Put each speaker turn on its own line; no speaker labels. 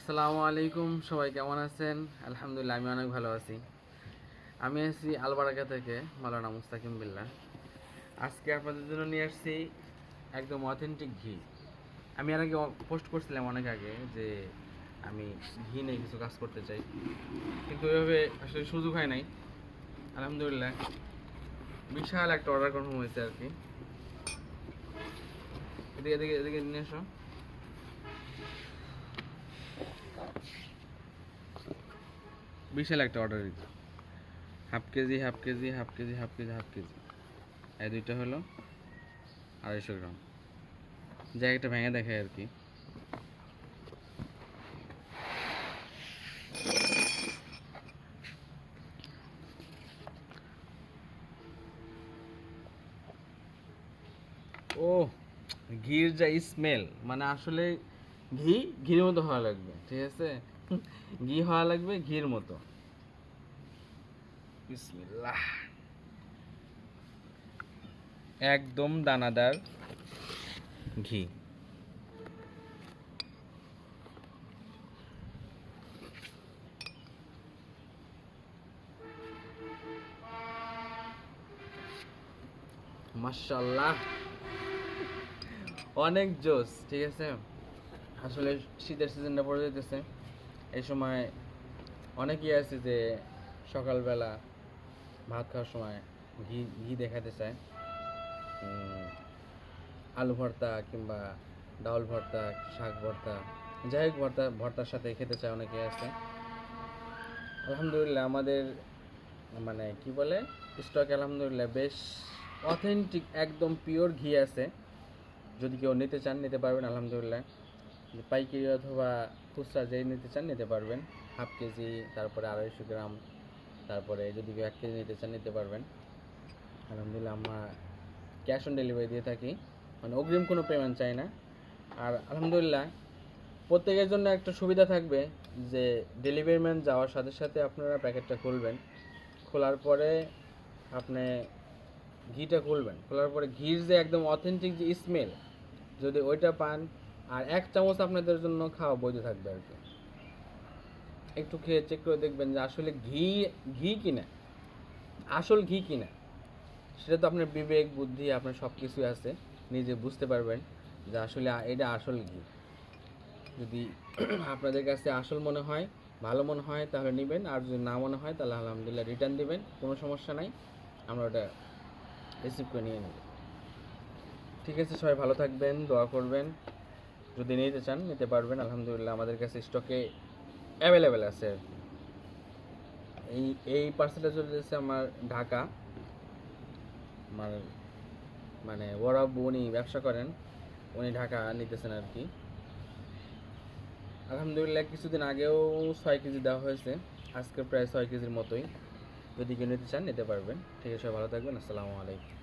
আসসালামু আলাইকুম, সবাই কেমন আছেন? আলহামদুলিল্লাহ, আমি অনেক ভালো আছি। আমি আছি আলবারাকা থেকে মালানা মুস্তাকিম বিল্লাহ। আজকে আপনাদের জন্য নিয়ে আসছি একদম অথেন্টিক ঘি। আমি আর আগে পোস্ট করছিলাম অনেক আগে যে আমি ঘি নিয়ে কিছু কাজ করতে চাই। কিন্তু ওইভাবে আসলে সুযোগ হয় নাই। আলহামদুলিল্লাহ, বিশাল একটা অর্ডার কনফার্ম হয়েছে আর কি। এদিকে এদিকে এদিকে নিয়ে এসো বিশাল একটা অর্ডার দিতে half KG half KG half KG half KG half KG. এই দুইটা হলো আড়াইশো গ্রাম। জায়গাটা ভেঙে দেখে আর কি। ও, ঘির যা স্মেল মানে আসলে ঘি, ঘির মতো হওয়া লাগবে, ঠিক আছে? ঘি হওয়া লাগবে ঘির মতো। একদম দানাদার ঘি। মাশাল্লাহ অনেক জোস ঠিক আছে? আসলে শীতের সিজনটা পড়ে যেতেছে এই সময় অনেকেই আছে যে সকালবেলা ভাত খাওয়ার সময় ঘি ঘি দেখাতে চায়। আলু ভর্তা কিংবা ডাউল ভর্তা, শাক ভর্তা, যাই হোক ভর্তা, ভর্তার সাথে খেতে চায় অনেকে আছে। আলহামদুলিল্লাহ আমাদের মানে কি বলে স্টক আলহামদুলিল্লাহ বেশ অথেন্টিক একদম পিওর ঘি আছে। যদি কেউ নিতে চান, নিতে পারবেন আলহামদুলিল্লাহ। যে পাইকারি অথবা খুচরা যেই নিতে চান নিতে পারবেন। হাফ কেজি, তারপরে আড়াইশো গ্রাম, তারপরে যদি এক কেজি নিতে চান নিতে পারবেন। আলহামদুলিল্লাহ আমরা ক্যাশ অন ডেলিভারি দিয়ে থাকি। মানে অগ্রিম কোনো পেমেন্ট চাই না। আর আলহামদুলিল্লাহ প্রত্যেকের জন্য একটা সুবিধা থাকবে যে ডেলিভারি ম্যান যাওয়ার সাথে সাথে আপনারা প্যাকেটটা খুলবেন। খোলার পরে আপনি ঘিটা খুলবেন। খোলার পরে ঘির যে একদম অথেন্টিক যে স্মেল যদি ওইটা পান আর এক চামচ আপনাদের জন্য খাওয়া বৈধ থাকবে আর কি। একটু খেয়ে চেক করে দেখবেন যে আসলে ঘি ঘি কিনা, আসল ঘি কিনা, সেটা তো আপনার বিবেক, বুদ্ধি, আপনার সব কিছুই আছে, নিজে বুঝতে পারবেন যে আসলে এটা আসল ঘি। যদি আপনাদের কাছে আসল মনে হয়, ভালো মনে হয়, তাহলে নেবেন, আর যদি না মনে হয়, তাহলে আলহামদুলিল্লাহ রিটার্ন দিবেন, কোনো সমস্যা নাই, আমরা ওটা রিসিভ করে নিয়ে নেব। ঠিক আছে সবাই, ভালো থাকবেন, দোয়া করবেন। যদি নিতে চান, নিতে পারবেন। আলহামদুলিল্লাহ, আমাদের কাছে স্টকে অ্যাভেলেবেল আছে। এই এই পার্সেলটা চলে যাচ্ছে আমার ঢাকা। আমার মানে আব্বু উনি ব্যবসা করেন, উনি ঢাকা নিতেছেন আর কি। আলহামদুলিল্লাহ, কিছুদিন আগেও ছয় কেজি দেওয়া হয়েছে। আজকে প্রায় ছয় কেজির মতোই। যদি কেউ নিতে চান, নিতে পারবেন। ঠিক আছে ভালো থাকবেন। আসসালামু আলাইকুম।